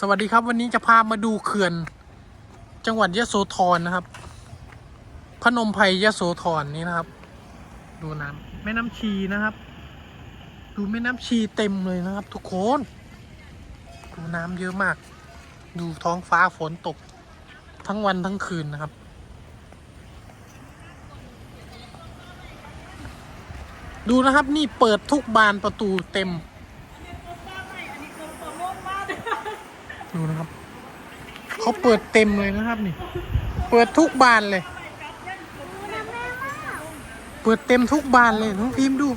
สวัสดีครับวันนี้จะพามาดูเขื่อน จังหวัดยะโสธรนะครับ พนมไพรยะโสธรนี่นะครับ ดูน้ำแม่น้ำชีนะครับ ดูแม่น้ำชีเต็มเลยนะครับ ทุกคนดูน้ำเยอะมาก ดูท้องฟ้าฝนตก ทั้งวันทั้งคืนนะครับ ดูนะครับนี่เปิดทุกบานประตูเต็ม ดูนะครับ เขาเปิดเต็มเลยนะครับนี่ เปิดทุกบานเลย เปิดเต็มทุกบานเลยน้องพิมพ์ดู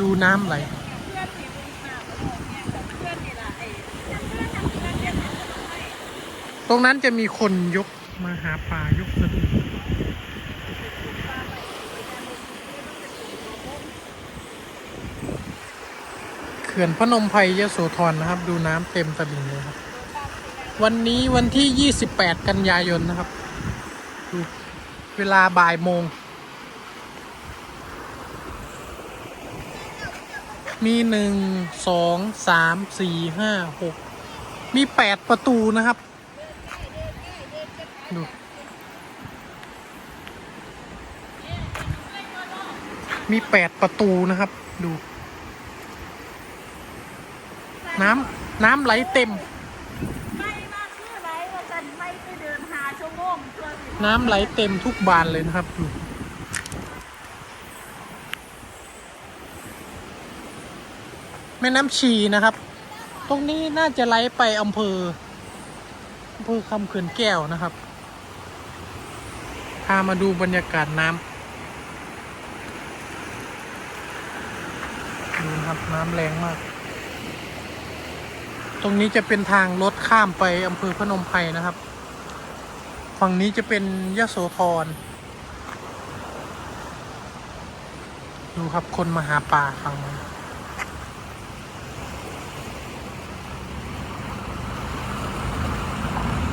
ดูน้ำไหลเลยตรงนั้นจะมีคนยกมาหาปลายกสะดุ้ง ขื่อนพนมไพรยโสธรนะครับ ดูน้ำเต็มตลิ่งเลยครับ วันนี้วันที่ 28 กันยายนนะครับ ดูเวลาบ่ายโมง มีหนึ่งสองสามสี่ห้าหกมีแปดประตูนะครับ ดู มีแปดประตูนะครับ ดู น้ำน้ำไหลเต็ม ไม่มาชื่ออะไรว่าจะไม่ไปเดินหาชั่วโมงเพื่อนสิน้ำไหลเต็มทุกบานเลยนะครับดูแม่น้ำชีนะครับ ตรงนี้น่าจะไหลไปอำเภออำเภอคำเขื่อนแก้วนะครับ พามาดูบรรยากาศน้ำดูนะครับน้ำแรงมากต รงนี้จะเป็นทางรถข้ามไปอำเภอพนมไพรนะครับ ฝั่งนี้จะเป็นยะโสธร ดูครับคนมาหาปลาฝั่งนี้น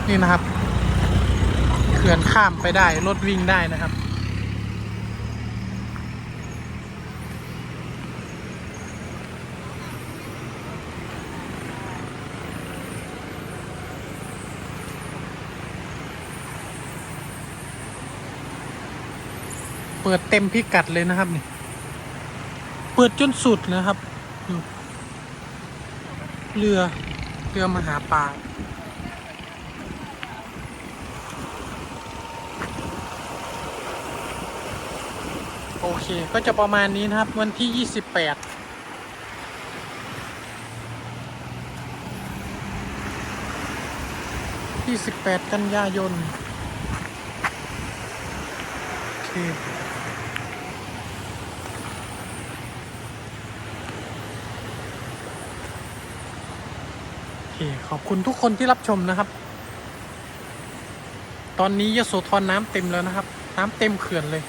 นี่นะครับเขื่อนข้ามไปได้ รถวิ่งได้นะครับ เปิดเต็มพิกัดเลยนะครับนี่ เปิดจนสุดนะครับดูเรือ เรือมาหาปลาโอเค ก็จะประมาณนี้นะครับ วันที่ 28 28กันยายนโอเค เคขอบคุณทุกคนที่รับชมนะครับ ตอนนี้ยโสธรน้ำเต็มแล้วนะครับ น้ำเต็มเขื่อนเลย